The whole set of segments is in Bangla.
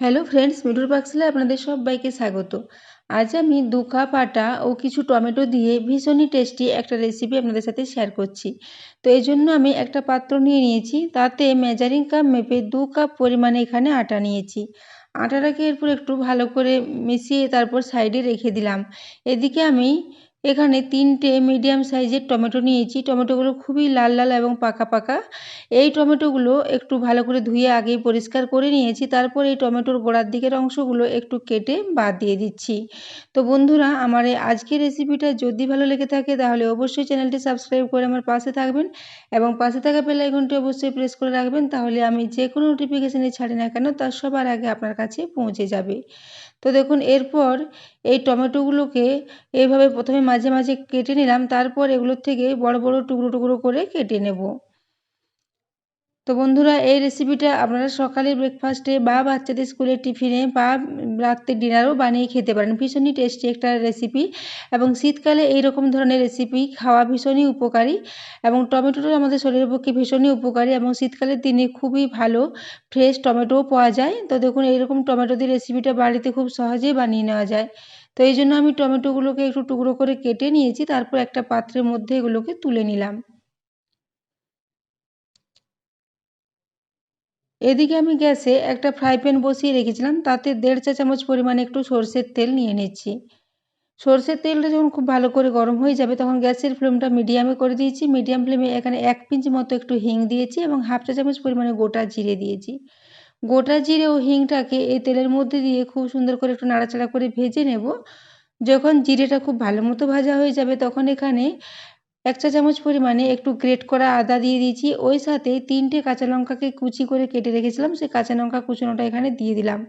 হ্যালো ফ্রেন্ডস মিঠুর পাকশালায় আপনাদের সবাইকে স্বাগত। আজ আমি দু কাপ আটা ও কিছু টমেটো দিয়ে ভীষণই টেস্টি একটা রেসিপি আপনাদের সাথে শেয়ার করছি। তো এই জন্য আমি একটা পাত্র নিয়ে নিয়েছি, তাতে মেজারিং কাপ মেপে দু কাপ পরিমাণে এখানে আটা নিয়েছি। আটাটাকে এরপর একটু ভালো করে মিশিয়ে তারপর সাইডে রেখে দিলাম। এদিকে আমি এখানে তিনটে মিডিয়াম সাইজের টমেটো নিয়েছি। টমেটোগুলো খুবই লাল লাল এবং পাকা পাকা। এই টমেটোগুলো একটু ভালো করে ধুয়ে আগেই পরিষ্কার করে নিয়েছি। তারপর এই টমেটোর গোড়ার দিকের অংশগুলো একটু কেটে বাদ দিয়ে দিচ্ছি। তো বন্ধুরা, আমার এই আজকের রেসিপিটা যদি ভালো লেগে থাকে, তাহলে অবশ্যই চ্যানেলটি সাবস্ক্রাইব করে আমার পাশে থাকবেন এবং পাশে থাকা আইকনটি অবশ্যই প্রেস করে রাখবেন। তাহলে আমি যে কোনো নোটিফিকেশানে ছাড়ি না কেন তার সবার আগে আপনার কাছে পৌঁছে যাবে। তো দেখুন, এরপর এই টমেটোগুলোকে এইভাবে প্রথমে মাঝে মাঝে কেটে নিলাম, তারপর এগুলোর থেকে বড় বড়, টুকরো টুকরো করে কেটে নেব। তো বন্ধুরা, এই রেসিপিটা আপনারা সকালে ব্রেকফাস্টে বা বাচ্চাদের স্কুলের টিফিনে বা রাত্রে ডিনারও বানিয়ে খেতে পারেন। ভীষণই টেস্টি একটা রেসিপি এবং শীতকালে এই রকম ধরনের রেসিপি খাওয়া ভীষণই উপকারী এবং টমেটোটা আমাদের শরীরের পক্ষে ভীষণই উপকারী এবং শীতকালের দিনে খুবই ভালো ফ্রেশ টমেটোও পাওয়া যায়। তো দেখুন, এইরকম টমেটো দিয়ে রেসিপিটা বাড়িতে খুব সহজেই বানিয়ে নেওয়া যায়। তো এই জন্য আমি টমেটোগুলোকে একটু টুকরো করে কেটে নিয়েছি, তারপর একটা পাত্রের মধ্যে এগুলোকে তুলে নিলাম। এদিকে আমি গ্যাসে একটা ফ্রাই প্যান বসিয়ে রেখেছিলাম, তাতে দেড় চা চামচ পরিমাণে একটু সর্ষের তেল নিয়ে নিচ্ছি। সর্ষের তেলটা যখন খুব ভালো করে গরম হয়ে যাবে, তখন গ্যাসের ফ্লেমটা মিডিয়ামে করে দিয়েছি। মিডিয়াম ফ্লেমে এখানে এক পিঞ্চ মতো একটু হিং দিয়েছি এবং হাফ চা চামচ পরিমাণে গোটা জিরে দিয়েছি। গোটা জিরে ও হিংটাকে এই তেলের মধ্যে দিয়ে খুব সুন্দর করে একটু নাড়াচাড়া করে ভেজে নেব। যখন জিরেটা খুব ভালো মতো ভাজা হয়ে যাবে, তখন এখানে এক চা চামচ পরিমাণে একটু গ্রেট করা আদা দিয়ে দিয়েছি। ওই সাথে তিনটে কাঁচা লঙ্কাকে কুচি করে কেটে রেখেছিলাম, সেই কাঁচা লঙ্কা কুচোনোটা এখানে দিয়ে দিলাম।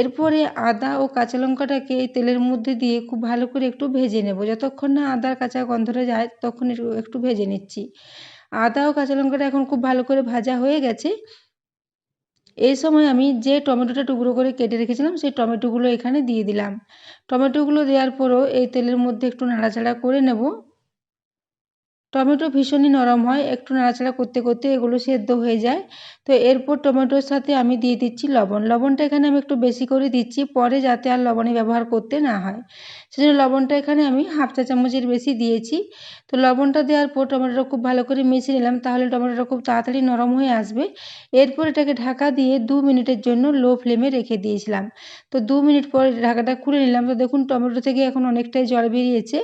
এরপরে আদা ও কাঁচা লঙ্কাটাকে তেলের মধ্যে দিয়ে খুব ভালো করে একটু ভেজে নেব। যতক্ষণ না আদার কাঁচা গন্ধটা যায়, তখন একটু ভেজে নিচ্ছি। আদা ও কাঁচা লঙ্কাটা এখন খুব ভালো করে ভাজা হয়ে গেছে। এই সময় আমি যে টমেটোটা টুকরো করে কেটে রেখেছিলাম, সেই টমেটোগুলো এখানে দিয়ে দিলাম। টমেটোগুলো দেওয়ার পরও এই তেলের মধ্যে একটু নাড়াচাড়া করে নেব। টমেটো ভীষণই নরম হয়, একটু নাড়াচাড়া করতে করতে এগুলো সেদ্ধ হয়ে যায়। তো এরপর টমেটোর সাথে আমি দিয়ে দিচ্ছি লবণ। লবণটা এখানে আমি একটু বেশি করে দিচ্ছি, পরে যাতে আর লবণে ব্যবহার করতে না হয়। সেজন্য লবণটা এখানে আমি হাফ চা চামচের বেশি দিয়েছি। তো লবণটা দেওয়ার পর টমেটোটা খুব ভালো করে মিশিয়ে নিলাম, তাহলে টমেটোটা খুব তাড়াতাড়ি নরম হয়ে আসবে। এরপর এটাকে ঢাকা দিয়ে দু মিনিটের জন্য লো ফ্লেমে রেখে দিয়েছিলাম। তো দু মিনিট পর ঢাকাটা খুলে নিলাম। তো দেখুন টমেটো থেকে এখন অনেকটাই জল বেরিয়েছে।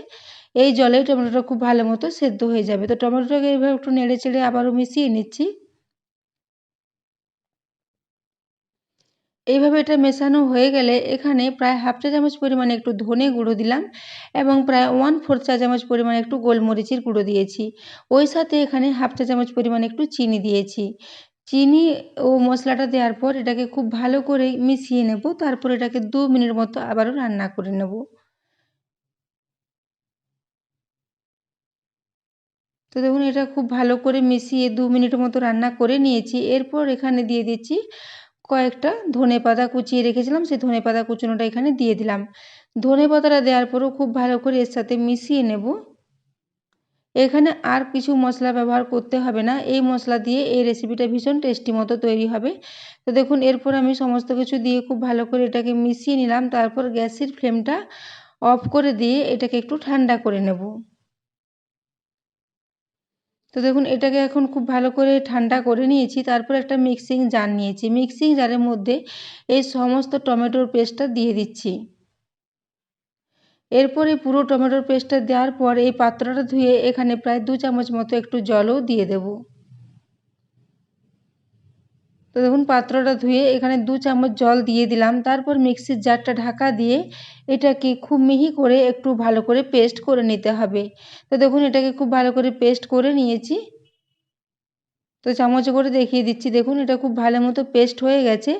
এই জলে টমেটোটা খুব ভালো মতো সেদ্ধ হয়ে যাবে। তো টমেটোটাকে এইভাবে একটু নেড়ে চেড়ে আবারও মিশিয়ে নিচ্ছি। এইভাবে এটা মেশানো হয়ে গেলে এখানে প্রায় হাফ চা চামচ পরিমাণে একটু ধনে গুঁড়ো দিলাম এবং প্রায় ওয়ান ফোর চা চামচ পরিমাণে একটু গোলমরিচের গুঁড়ো দিয়েছি। ওই সাথে এখানে হাফ চা চামচ পরিমাণে একটু চিনি দিয়েছি। চিনি ও মশলাটা দেওয়ার পর এটাকে খুব ভালো করে মিশিয়ে নেব। তারপর এটাকে দু মিনিট মতো আবারও রান্না করে নেব। তো দেখুন এটা খুব ভালো করে মিশিয়ে দু মিনিট মতো রান্না করে নিয়েছি। এরপর এখানে দিয়ে দিচ্ছি কয়েকটা ধনে পাতা কুচিয়ে রেখেছিলাম, সেই ধনে পাতা কুচোনোটা এখানে দিয়ে দিলাম। ধনে পাতাটা দেওয়ার পরও খুব ভালো করে এর সাথে মিশিয়ে নেব। এখানে আর কিছু মশলা ব্যবহার করতে হবে না। এই মশলা দিয়ে এই রেসিপিটা ভীষণ টেস্টি মতো তৈরি হবে। তো দেখুন, এরপর আমি সমস্ত কিছু দিয়ে খুব ভালো করে এটাকে মিশিয়ে নিলাম। তারপর গ্যাসের ফ্লেমটা অফ করে দিয়ে এটাকে একটু ঠান্ডা করে নেব। তো দেখুন, এটাকে এখন খুব ভালো করে ঠান্ডা করে নিয়েছি। তারপর একটা মিক্সিং জার নিয়েছি। মিক্সিং জারের মধ্যে এই সমস্ত টমেটোর পেস্টটা দিয়ে দিচ্ছি। এরপরে পুরো টমেটোর পেস্টটা দেওয়ার পর এই পাত্রটা ধুয়ে এখানে প্রায় দু চামচ মতো একটু জলও দিয়ে দেবো। তো দেখুন পাত্রটা ধুয়ে এখানে দু চামচ জল দিয়ে দিলাম। তারপর মিক্সির জারটা ঢাকা দিয়ে এটাকে খুব মিহি করে একটু ভালো করে পেস্ট করে নিতে হবে। তো দেখুন এটাকে খুব ভালো করে পেস্ট করে নিয়েছি। তো চামচে করে দেখিয়ে দিচ্ছি। দেখুন এটা খুব ভালো মতো পেস্ট হয়ে গেছে।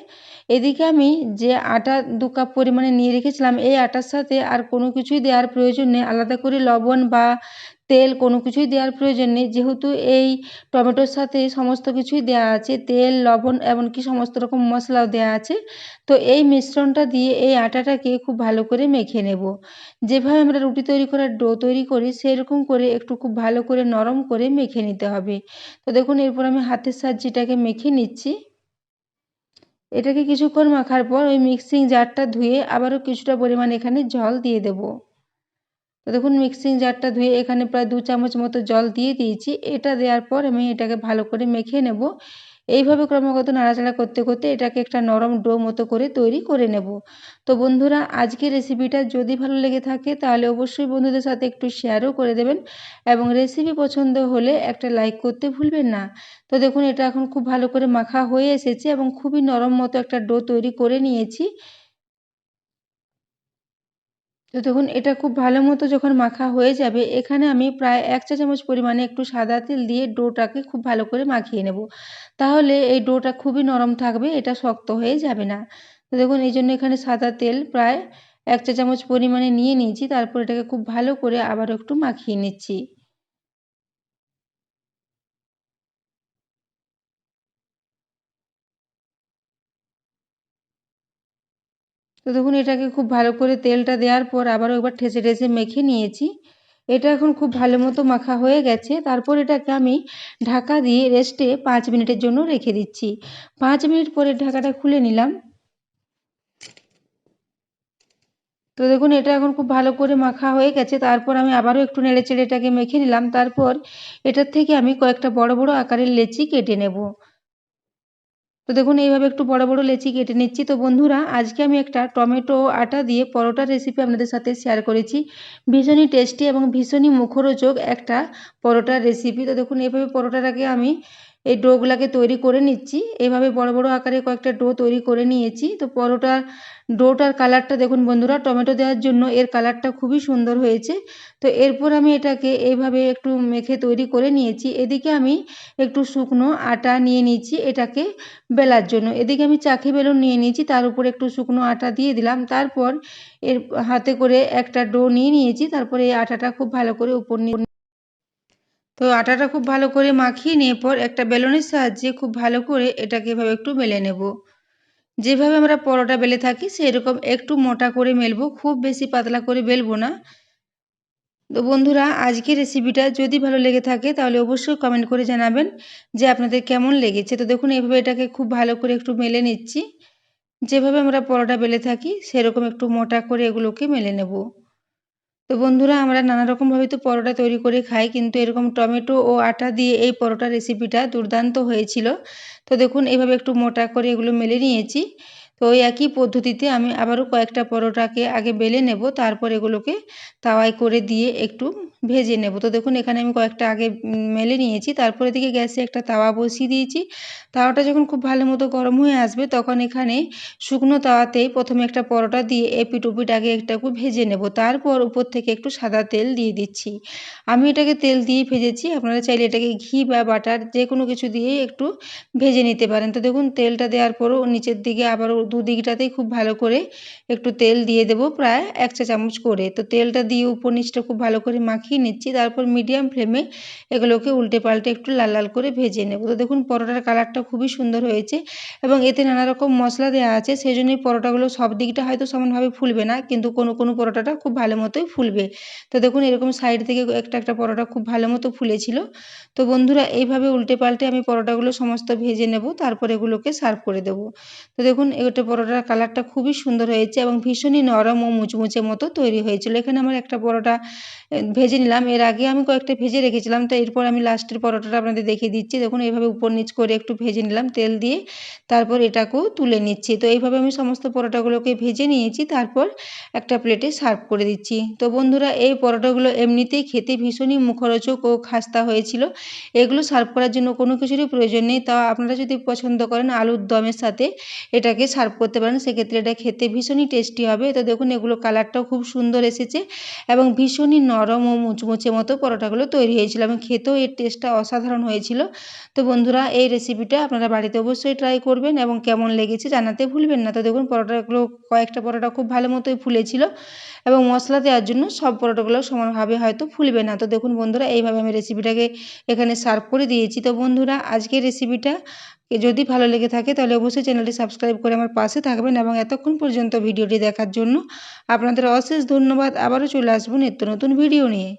এদিকে আমি যে আটা দু কাপ পরিমাণে নিয়ে রেখেছিলাম, এই আটার সাথে আর কোনো কিছুই দেওয়ার প্রয়োজন নেই। আলাদা করে লবণ বা তেল কোনো কিছুই দেওয়ার প্রয়োজন নেই। যেহেতু এই টমেটোর সাথে সমস্ত কিছুই দেওয়া আছে, তেল, লবণ এমনকি সমস্ত রকম মশলাও দেওয়া আছে, তো এই মিশ্রণটা দিয়ে এই আটাটাকে খুব ভালো করে মেখে নেব। যেভাবে আমরা রুটি তৈরি করার ডো তৈরি করি, সেরকম করে একটু খুব ভালো করে নরম করে মেখে নিতে হবে। তো দেখুন, এরপর আমি হাতের সাহায্যে এটাকে মেখে নিচ্ছি। এটাকে কিছুক্ষণ মাখার পর ওই মিক্সিং জারটা ধুয়ে আবারও কিছুটা পরিমাণ এখানে জল দিয়ে দেব। তো দেখুন মিক্সিং জারটা ধুয়ে এখানে প্রায় দু চামচ মতো জল দিয়ে দিয়েছি। এটা দেওয়ার পর আমি এটাকে ভালো করে মেখে নেব। এইভাবে ক্রমাগত নাড়াচাড়া করতে করতে এটাকে একটা নরম ডো মতো করে তৈরি করে নেব। তো বন্ধুরা, আজকের রেসিপিটা যদি ভালো লেগে থাকে, তাহলে অবশ্যই বন্ধুদের সাথে একটু শেয়ারও করে দেবেন এবং রেসিপি পছন্দ হলে একটা লাইক করতে ভুলবেন না। তো দেখুন, এটা এখন খুব ভালো করে মাখা হয়ে এসেছে এবং খুবই নরম মতো একটা ডো তৈরি করে নিয়েছি। তো দেখুন, এটা খুব ভালো মতো যখন মাখা হয়ে যাবে, এখানে আমি প্রায় এক চা চামচ পরিমাণে একটু সাদা তেল দিয়ে ডোটাকে খুব ভালো করে মাখিয়ে নেব। তাহলে এই ডোটা খুবই নরম থাকবে, এটা শক্ত হয়ে যাবে না। তো দেখুন, এই জন্য এখানে সাদা তেল প্রায় এক চা চামচ পরিমাণে নিয়ে নিয়েছি, তারপর এটাকে খুব ভালো করে আবার একটু মাখিয়ে নিচ্ছি। তো দেখুন এটাকে খুব ভালো করে তেলটা দেওয়ার পর আবারও একবার ঠেসে ঠেসে মেখে নিয়েছি। এটা এখন খুব ভালো মতো মাখা হয়ে গেছে। তারপর এটাকে আমি ঢাকা দিয়ে রেস্টে পাঁচ মিনিটের জন্য রেখে দিচ্ছি। পাঁচ মিনিট পরে ঢাকাটা খুলে নিলাম। তো দেখুন, এটা এখন খুব ভালো করে মাখা হয়ে গেছে। তারপর আমি আবারও একটু নেড়ে চেড়ে এটাকে মেখে নিলাম। তারপর এটার থেকে আমি কয়েকটা বড় বড় আকারের লেচি কেটে নেব। তো দেখুন, এইভাবে একটু বড় বড় লেচি কেটে নিচ্ছি। তো বন্ধুরা, আজকে আমি একটা টমেটো আটা দিয়ে পরোটার রেসিপি আপনাদের সাথে শেয়ার করেছি। ভীষণই টেস্টি এবং ভীষণই মুখরোচক একটা পরোটার রেসিপি তো দেখুন, এইভাবে পরোটাটাকে আমি এই ডোগুলাকে তৈরি করে নিচ্ছি। এইভাবে বড় বড় আকারে কয়েকটা ডো তৈরি করে নিয়েছি। তো পরোটার ডোটার কালারটা দেখুন বন্ধুরা টমেটো দেওয়ার জন্য এর কালারটা খুবই সুন্দর হয়েছে। তো এরপর আমি এটাকে এইভাবে একটু মেখে তৈরি করে নিয়েছি। এদিকে আমি একটু শুকনো আটা নিয়ে নিয়েছি এটাকে বেলার জন্য। এদিকে আমি চাকি বেলুন নিয়ে নিয়েছি, তার উপর একটু শুকনো আটা দিয়ে দিলাম। তারপর এর হাতে করে একটা ডো নিয়ে নিয়েছি। তারপরে এই আটাটা খুব ভালো করে উপর নিয়ে তো আটাটা খুব ভালো করে মাখিয়ে নিয়ে পর একটা বেলুনের সাহায্যে খুব ভালো করে এটাকে এভাবে একটু বেলে নেব। যেভাবে আমরা পরোটা বেলে থাকি, সেরকম একটু মোটা করে মেলবো, খুব বেশি পাতলা করে বেলবো না। তো বন্ধুরা, আজকের রেসিপিটা যদি ভালো লেগে থাকে, তাহলে অবশ্যই কমেন্ট করে জানাবেন যে আপনাদের কেমন লেগেছে। তো দেখুন এইভাবে এটাকে খুব ভালো করে একটু মেলে নিচ্ছি। যেভাবে আমরা পরোটা বেলে থাকি, সেরকম একটু মোটা করে এগুলোকে মেলে নেব। তো বন্ধুরা, আমরা নানা রকমভাবে তো পরোটা তৈরি করে খাই, কিন্তু এরকম টমেটো ও আটা দিয়ে এই পরোটা রেসিপিটা দুর্দান্ত হয়েছিল। তো দেখুন, এভাবে একটু মোটা করে এগুলো মেলে নিয়েছি। তো ওই একই পদ্ধতিতে আমি আবারও কয়েকটা পরোটাকে আগে বেলে নেব, তারপর এগুলোকে তাওয়ায় করে দিয়ে একটু ভেজে নেব। তো দেখুন, এখানে আমি কয়েকটা আগে মেলে নিয়েছি, তারপর দিকে গ্যাসে একটা তাওয়া বসিয়ে দিয়েছি। তাওয়াটা যখন খুব ভালো মতো গরম হয়ে আসবে, তখন এখানে শুকনো তাওয়াতেই প্রথমে একটা পরোটা দিয়ে এপিট উপিট আগে একটু ভেজে নেব। তারপর উপর থেকে একটু সাদা তেল দিয়ে দিচ্ছি। আমি এটাকে তেল দিয়ে ভেজেছি, আপনারা চাইলে এটাকে ঘি বা বাটার যে কোনো কিছু দিয়ে একটু ভেজে নিতে পারেন। তো দেখুন, তেলটা দেওয়ার পরও নিচের দিকে আবারও দুদিকটাতেই খুব ভালো করে একটু তেল দিয়ে দেব, প্রায় এক চা চামচ করে। তো তেলটা দিয়ে উপর নিচটা খুব ভালো করে মাখিয়ে নিচ্ছি, তারপর মিডিয়াম ফ্লেমে এগুলোকে উল্টে পাল্টে একটু লাল লাল করে ভেজে নেব। তো দেখুন পরোটার কালারটা খুবই সুন্দর হয়েছে এবং এতে নানা রকম মশলা দেওয়া আছে সেই জন্যই পরোটাগুলো সব দিকটা হয়তো সমানভাবে ফুলবে না, কিন্তু কোনো কোনো পরোটাটা খুব ভালো মতোই ফুলবে। তো দেখুন এরকম সাইড থেকে একটা একটা পরোটা খুব ভালো মতো ফুলেছিল। তো বন্ধুরা এইভাবে উল্টে পাল্টে আমি পরোটাগুলো সমস্ত ভেজে নেব, তারপর এগুলোকে সার্ভ করে দেব। তো দেখুন এটা পরোটার কালারটা খুবই সুন্দর হয়েছে এবং ভীষণই নরম ও মুচমুচে মতো তৈরি হয়েছিল। এখানে আমার একটা পরোটা ভেজে নিলাম। এর আগে আমি কয়েকটা ভেজে রেখেছিলাম, তো এরপর আমি লাস্টের পরোটাটা আপনাদের দেখিয়ে দিচ্ছি। দেখুন এইভাবে উপর নিচ করে একটু ভেজে নিলাম তেল দিয়ে, তারপর এটাকেও তুলে নিচ্ছি। তো এইভাবে আমি সমস্ত পরোটাগুলোকে ভেজে নিয়েছি, তারপর একটা প্লেটে সার্ভ করে দিচ্ছি। তো বন্ধুরা, এই পরোটাগুলো এমনিতেই খেতে ভীষণই মুখরোচক ও খাস্তা হয়েছিল। এগুলো সার্ভ করার জন্য কোনো কিছুরই প্রয়োজন নেই। তা আপনারা যদি পছন্দ করেন আলুর দমের সাথে, এটাকে সার্ভ করতে পারেন, সেক্ষেত্রে এটা খেতে ভীষণই টেস্টি হবে। তো দেখুন, এগুলো কালারটাও খুব সুন্দর এসেছে এবং ভীষণই নরম ও মুচমুচে মতো পরোটাগুলো তৈরি হয়েছিল এবং খেতেও এর টেস্টটা অসাধারণ হয়েছিল। তো বন্ধুরা, এই রেসিপিটা আপনারা বাড়িতে অবশ্যই ট্রাই করবেন এবং কেমন লেগেছে জানাতে ভুলবেন না। তো দেখুন, পরোটাগুলো, কয়েকটা পরোটা খুব ভালো মতোই ফুলেছিল এবং মশলা দেওয়ার জন্য সব পরোটাগুলো সমানভাবে হয়তো ফুলবে না। তো দেখুন বন্ধুরা, এইভাবে আমি রেসিপিটাকে এখানে সার্ভ করে দিয়েছি। তো বন্ধুরা, আজকের রেসিপিটা যদি ভালো লেগে থাকে তাহলে অবশ্যই চ্যানেলটি সাবস্ক্রাইব করে আমার পাশে থাকবেন এবং এতক্ষণ পর্যন্ত ভিডিওটি দেখার জন্য আপনাদের অশেষ ধন্যবাদ। আবারও চলে আসব নিত্য নতুন ভিডিও নিয়ে।